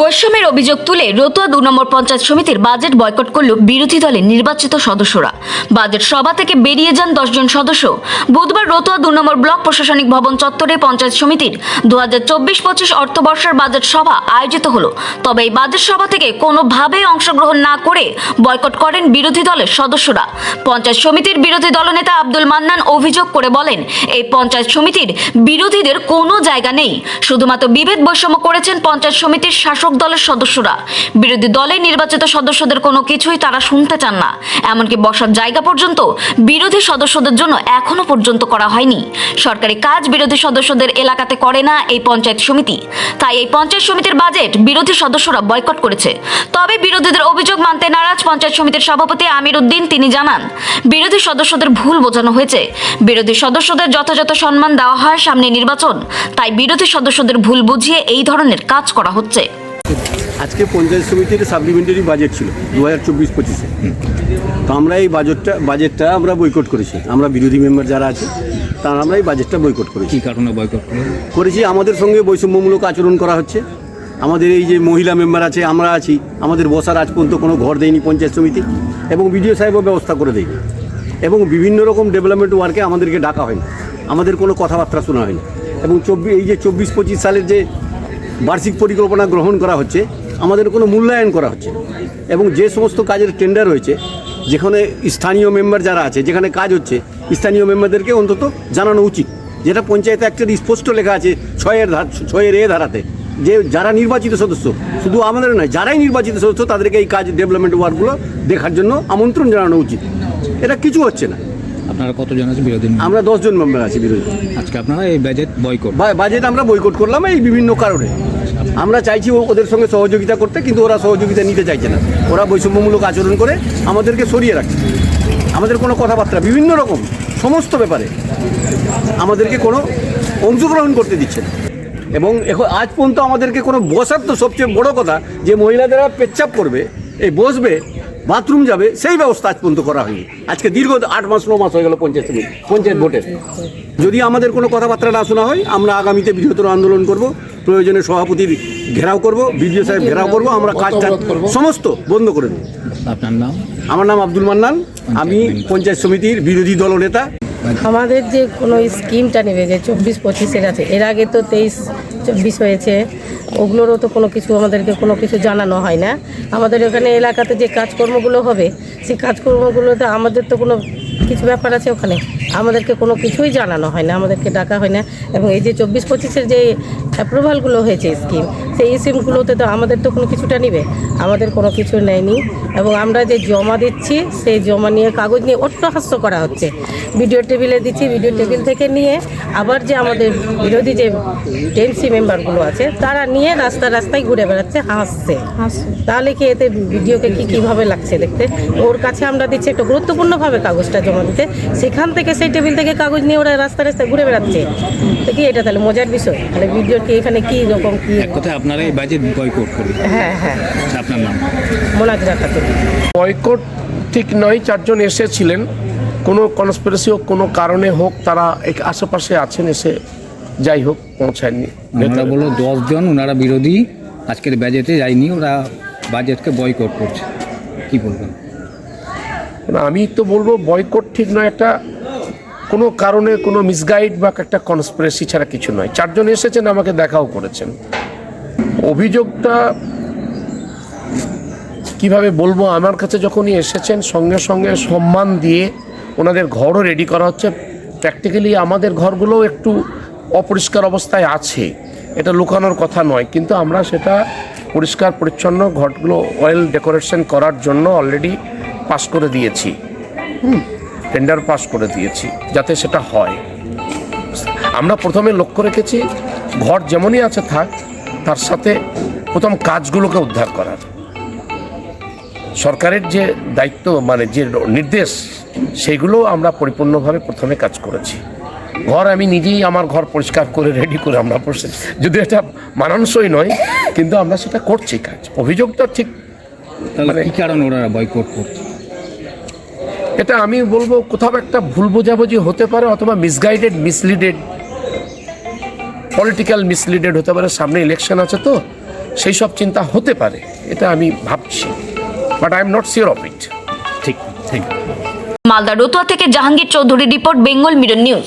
বৈষম্যের অভিযোগ তুলে রতুয়া দু নম্বর পঞ্চায়েত সমিতির বাজেট বয়কট করল বিরোধী দলের নির্বাচিত সদস্যরা। বাজেট সভা থেকে বেরিয়ে যান দশজন সদস্য। বুধবার রতুয়া দু নম্বর ব্লক প্রশাসনিক ভবন চত্বরে পঞ্চায়েত সমিতির দু হাজার চব্বিশ পঁচিশ অর্থবর্ষের বাজেট সভা আয়োজিত হলো। তবে এই বাজেট সভা থেকে কোনোভাবেই অংশগ্রহণ না করে বয়কট করেন বিরোধী দলের সদস্যরা। পঞ্চায়েত সমিতির বিরোধী দলনেতা আব্দুল মান্নান অভিযোগ করে বলেন, এই পঞ্চায়েত সমিতির বিরোধীদের কোনো জায়গা নেই। শুধুমাত্র বিভেদ বৈষম্য করেছেন পঞ্চায়েত সমিতির শাসক দলের সদস্যরা। বিরোধী দলের নির্বাচিত সদস্যদের কোনো কিছুই তারা শুনতে চান না। এমনকি বসার জায়গা পর্যন্ত বিরোধী সদস্যদের জন্য এখনও পর্যন্ত করা হয়নি। সরকারি কাজ বিরোধী সদস্যদের এলাকাতে করে না এই পঞ্চায়েত সমিতি। তাই এই পঞ্চায়েত সমিতির বাজেট বিরোধী সদস্যরা বয়কট করেছে। তবে বিরোধীদের অভিযোগ মানতে নারাজ পঞ্চায়েত সমিতির সভাপতি আমির উদ্দিন তিনি জানান, বিরোধী সদস্যদের ভুল বোঝানো হয়েছে। বিরোধী সদস্যদের যথাযথ সম্মান দেওয়া হয় সামনে নির্বাচন। তাই বিরোধী সদস্যদের ভুল বুঝিয়ে এই ধরনের কাজ করা হচ্ছে। আজকে পঞ্চায়েত সমিতির সাপ্লিমেন্টারি বাজেট ছিল দু হাজার চব্বিশ পঁচিশে। তো আমরা এই বাজেটটা বাজেটটা আমরা বয়কট করেছি। আমরা বিরোধী মেম্বার যারা আছে তারা আমরা এই বাজেটটা বয়কট করেছি। কি কারণে বয়কট করেছি আমাদের সঙ্গে বৈষম্যমূলক আচরণ করা হচ্ছে। আমাদের এই যে মহিলা মেম্বার আছে আমরা আছি। আমাদের বসার আজ পর্যন্ত কোনো ঘর দেয়নি পঞ্চায়েত সমিতি। এবং বিডিও সাহেবও ব্যবস্থা করে দেয়নি। এবং বিভিন্ন রকম ডেভেলপমেন্ট ওয়ার্কে আমাদেরকে ডাকা হয়নি। আমাদের কোনো কথাবার্তা শোনা হয়নি। এবং চব্বিশ এই যে চব্বিশ পঁচিশ সালের যে বার্ষিক পরিকল্পনা গ্রহণ করা হচ্ছে, আমাদের কোনো মূল্যায়ন করা হচ্ছে এবং যে সমস্ত কাজের টেন্ডার হয়েছে যেখানে স্থানীয় মেম্বার যারা আছে, যেখানে কাজ হচ্ছে, স্থানীয় মেম্বারদেরকে অন্তত জানানো উচিত। যেটা পঞ্চায়েত অ্যাক্টের স্পষ্ট লেখা আছে, ছয়ের ধার, ছয়ের এ ধারাতে, যে যারা নির্বাচিত সদস্য, শুধু আমাদের নয়, যারাই নির্বাচিত সদস্য, তাদেরকে এই কাজ ডেভেলপমেন্ট ওয়ার্কগুলো দেখার জন্য আমন্ত্রণ জানানো উচিত। এটা কিছু হচ্ছে না। আপনারা কতজন আছে বিরোধী আমরা দশজন মেম্বার আছি বিরোধী। আজকে আপনারা এই বাজেট বয়কট বাজেট আমরা বয়কট করলাম এই বিভিন্ন কারণে। আমরা চাইছি ওদের সঙ্গে সহযোগিতা করতে কিন্তু ওরা সহযোগিতা নিতে চাইছে না। ওরা বৈষম্যমূলক আচরণ করে আমাদেরকে সরিয়ে রাখছে। আমাদের কোনো কথাবার্তা বিভিন্ন রকম সমস্ত ব্যাপারে আমাদেরকে কোনো অংশগ্রহণ করতে দিচ্ছে না। এবং এখন আজ পর্যন্ত আমাদেরকে কোনো বসার তো সবচেয়ে বড় কথা যে মহিলাদেরা পেচ্ছাপ করবে এই বসবে বাথরুম যাবে সেই ব্যবস্থা আজ পর্যন্ত করা হয়নি। আজকে দীর্ঘ আট মাস ন মাস হয়ে গেল পঞ্চায়েত সমিতি পঞ্চায়েত ভোটের যদি আমাদের কোনো কথাবার্তা না শোনা হয় আমরা আগামীতে বৃহত্তর আন্দোলন করব প্রয়োজনে সভাপতির ঘেরাও করব বিডিও সাহেব ঘেরাও করব আমরা কাজ সমস্ত বন্ধ করে দেবো। আপনার নাম? আমার নাম আব্দুল মান্নান আমি পঞ্চায়েত সমিতির বিরোধী দলনেতা। আমাদের যে কোনো স্কিমটা নেবে, যে চব্বিশ, পঁচিশের আছে, এর আগে তো তেইশ, চব্বিশ হয়েছে, ওগুলোরও তো কোনো কিছু আমাদেরকে কোনো কিছু জানানো হয় না। আমাদের এখানে এলাকাতে যে কাজকর্মগুলো হবে, সেই কাজকর্মগুলোতে আমাদের তো কোনো কিছু ব্যাপার আছে ওখানে? আমাদেরকে কোনো কিছুই জানানো হয় না আমাদেরকে ডাকা হয় না এবং এই যে চব্বিশ পঁচিশের যে অ্যাপ্রুভালগুলো হয়েছে স্কিম সেই স্কিমগুলোতে তো আমাদের তো কোনো কিছুটা নিবে। আমাদের কোনো কিছু নেয়নি। এবং আমরা যে জমা দিচ্ছি সেই জমা নিয়ে কাগজ নিয়ে অট্টহাস্য করা হচ্ছে। ভিডিও টেবিলে দিচ্ছি ভিডিও টেবিল থেকে নিয়ে আবার যে আমাদের বিরোধী যে টিএমসি মেম্বারগুলো আছে তারা নিয়ে রাস্তা রাস্তায় ঘুরে বেড়াচ্ছে হাসছে। তাহলে কি এতে ভিডিওকে কি কীভাবে লাগছে দেখতে? ওর কাছে আমরা দিচ্ছি একটা গুরুত্বপূর্ণভাবে কাগজটা জমা দিতে। সেখান থেকে সেই টেবিল থেকে কাগজ নিয়ে ওরা রাস্তা রাস্তায় ঘুরে বেড়াচ্ছে। তো কি এটা তাহলে মজার বিষয়? তাহলে ভিডিওর কি এখানে কি রকম কি? এক কথায় আপনারা এই বাজেট বয়কট করবেন হ্যাঁ হ্যাঁ। আচ্ছা, আপনার নাম? মোনাজরা খাতুন বয়কট ঠিক নয় চারজন এসেছিলেন। কোনো কনস্পিরেসি হোক কোনো কারণে হোক তারা এক আশেপাশে আছেন এসে যাই হোক পৌঁছায়নি। ওনারা বলল দশজন ওনারা বিরোধী। আজকের বাজেটে যায়নি ওরা বাজেটকে বয়কট করছে। কি বলবেন? আমি তো বলব বয়কট ঠিক নয়, একটা কোনো কারণে কোনো মিসগাইড বা একটা কনস্পিরেসি ছাড়া কিছু নয়। চারজন এসেছেন, আমাকে দেখাও করেছেন। অভিযোগটা কীভাবে বলব, আমার কাছে যখনই এসেছেন, সঙ্গে সঙ্গে সম্মান দিয়ে ওনাদের ঘরও রেডি করা হচ্ছে। প্র্যাকটিক্যালি আমাদের ঘরগুলোও একটু অপরিষ্কার অবস্থায় আছে। এটা লুকানোর কথা নয়, কিন্তু আমরা সেটা পরিষ্কার, পরিচ্ছন্ন, ঘরগুলো অয়েল ডেকোরেশন করার জন্য অলরেডি পাস করে দিয়েছি। হুম টেন্ডার পাস করে দিয়েছি যাতে সেটা হয়। আমরা প্রথমে লক্ষ্য রেখেছি ঘর যেমনই আছে থাক তার সাথে প্রথম কাজগুলোকে উদ্ধার করার। সরকারের যে দায়িত্ব মানে যে নির্দেশ সেগুলো আমরা পরিপূর্ণভাবে প্রথমে কাজ করেছি। ঘর আমি নিজেই আমার ঘর পরিষ্কার করে রেডি করে আমরা বসে যদি এটা মানানসই নয় কিন্তু আমরা সেটা করছি কাজ। অভিযোগটা ঠিক মানে- কি কারণে ওরা বয়কট করছে? এটা আমি বলব কোথাও একটা ভুল বোঝাবুঝি হতে পারে অথবা মিসগাইডেড মিসলিডেড পলিটিক্যাল মিসলিডেড হতে পারে। সামনে ইলেকশন আছে তো সেই সব চিন্তা হতে পারে এটা আমি ভাবছি। But I am not sure of it ঠিক থ্যাংক ইউ মালদা রতুয়া থেকে Jahangir Chowdhury report Bengal Mirror News.